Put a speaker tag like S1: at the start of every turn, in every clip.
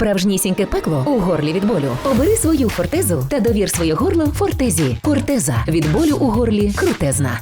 S1: Справжнісіньке пекло у горлі від болю. Обери свою фортезу та довір своє горло фортезі. Фортеза від болю у горлі крутезна.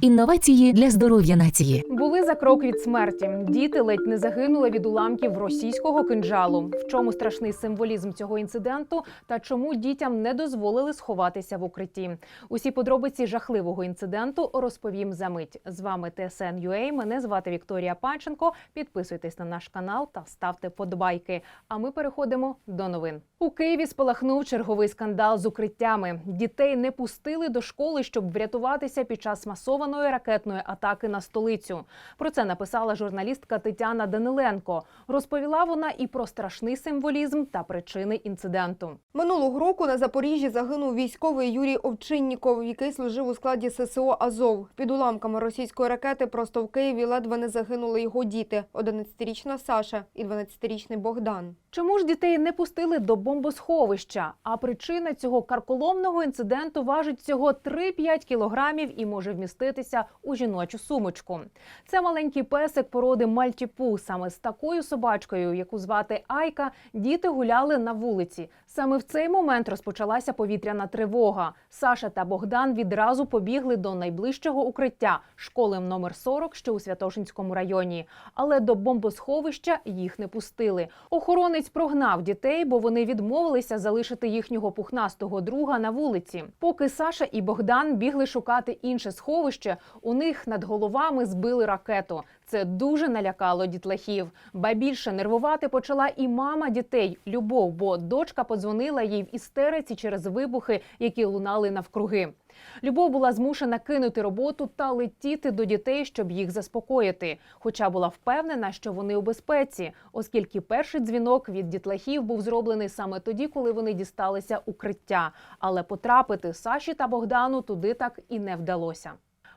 S1: Інновації для здоров'я нації.
S2: Були за крок від смерті. Діти ледь не загинули від уламків російського кинджалу. В чому страшний символізм цього інциденту та чому дітям не дозволили сховатися в укритті? Усі подробиці жахливого інциденту розповім за мить. З вами ТСН.UA. Мене звати Вікторія Панченко. Підписуйтесь на наш канал та ставте подбайки. А ми переходимо до новин. У Києві спалахнув черговий скандал з укриттями. Дітей не пустили до школи, щоб врятуватися під час масованої ракетної атаки на столицю. Про це написала журналістка Тетяна Даниленко. Розповіла вона і про страшний символізм та причини інциденту.
S3: Минулого року на Запоріжжі загинув військовий Юрій Овчинніков, який служив у складі ССО Азов. Під уламками російської ракети просто в Києві ледве не загинули його діти: 11-річна Саша і 12-річний Богдан.
S2: Чому ж дітей не пустили до бомбосховища? А причина цього карколомного інциденту важить всього 3-5 кілограмів і може вміститися у жіночу сумочку. Це маленький песик породи Мальтіпу. Саме з такою собачкою, яку звати Айка, діти гуляли на вулиці. Саме в цей момент розпочалася повітряна тривога. Саша та Богдан відразу побігли до найближчого укриття школи номер 40, що у Святошинському районі. Але до бомбосховища їх не пустили. Охоронець прогнав дітей, бо вони відмовилися залишити їхнього пухнастого друга на вулиці. Поки Саша і Богдан бігли шукати інше сховище, у них над головами збили ракету. Це дуже налякало дітлахів. Ба більше нервувати почала і мама дітей Любов, бо дочка подзвонила їй в істериці через вибухи, які лунали навкруги. Любов була змушена кинути роботу та летіти до дітей, щоб їх заспокоїти. Хоча була впевнена, що вони у безпеці, оскільки перший дзвінок від дітлахів був зроблений саме тоді, коли вони дісталися укриття. Але потрапити Саші та Богдану туди так і не вдалося.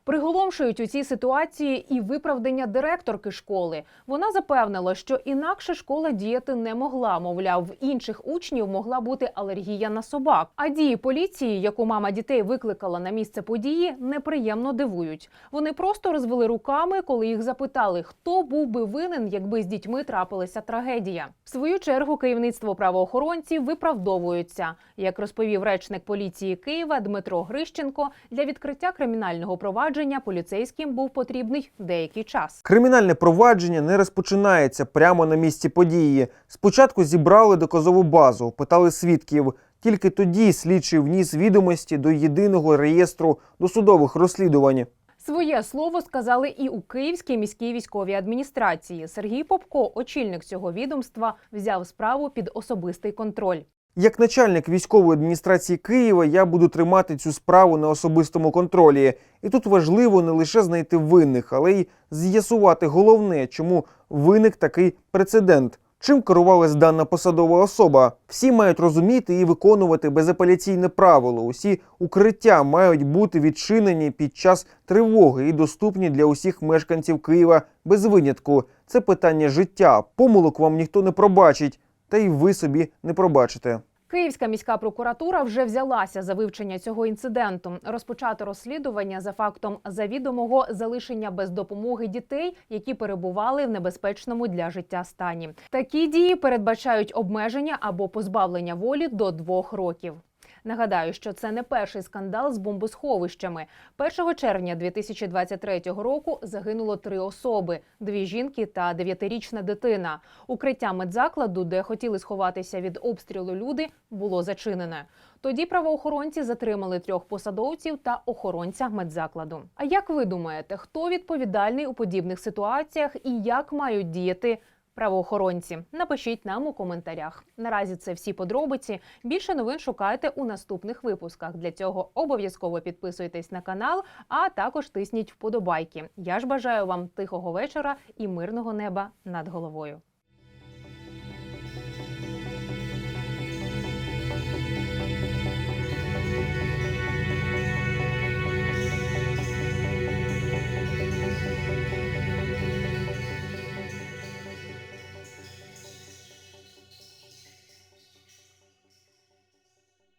S2: Приголомшують у цій ситуації і виправдання директорки школи. Вона запевнила, що інакше школа діяти не могла. Мовляв, в інших учнів могла бути алергія на собак. А дії поліції, яку мама дітей викликала на місце події, неприємно дивують. Вони просто розвели руками, коли їх запитали, хто був би винен, якби з дітьми трапилася трагедія. В свою чергу керівництво правоохоронців виправдовуються. Як розповів речник поліції Києва Дмитро Грищенко, для відкриття кримінального провадження поліцейським був потрібний деякий час.
S4: Кримінальне провадження не розпочинається прямо на місці події. Спочатку зібрали доказову базу, питали свідків. Тільки тоді слідчий вніс відомості до єдиного реєстру досудових розслідувань.
S2: Своє слово сказали і у Київській міській військовій адміністрації. Сергій Попко, очільник цього відомства, взяв справу під особистий контроль.
S4: Як начальник військової адміністрації Києва я буду тримати цю справу на особистому контролі. І тут важливо не лише знайти винних, але й з'ясувати головне, чому виник такий прецедент. Чим керувалась дана посадова особа? Всі мають розуміти і виконувати безапеляційне правило. Усі укриття мають бути відчинені під час тривоги і доступні для усіх мешканців Києва без винятку. Це питання життя. Помилок вам ніхто не пробачить, та й ви собі не пробачите.
S2: Київська міська прокуратура вже взялася за вивчення цього інциденту. Розпочати розслідування за фактом завідомого залишення без допомоги дітей, які перебували в небезпечному для життя стані. Такі дії передбачають обмеження або позбавлення волі до двох років. Нагадаю, що це не перший скандал з бомбосховищами. 1 червня 2023 року загинуло три особи: дві жінки та дев'ятирічна дитина. Укриття медзакладу, де хотіли сховатися від обстрілу люди, було зачинене. Тоді правоохоронці затримали трьох посадовців та охоронця медзакладу. А як ви думаєте, хто відповідальний у подібних ситуаціях і як мають діяти? Правоохоронці, напишіть нам у коментарях. Наразі це всі подробиці. Більше новин шукайте у наступних випусках. Для цього обов'язково підписуйтесь на канал, а також тисніть вподобайки. Я ж бажаю вам тихого вечора і мирного неба над головою.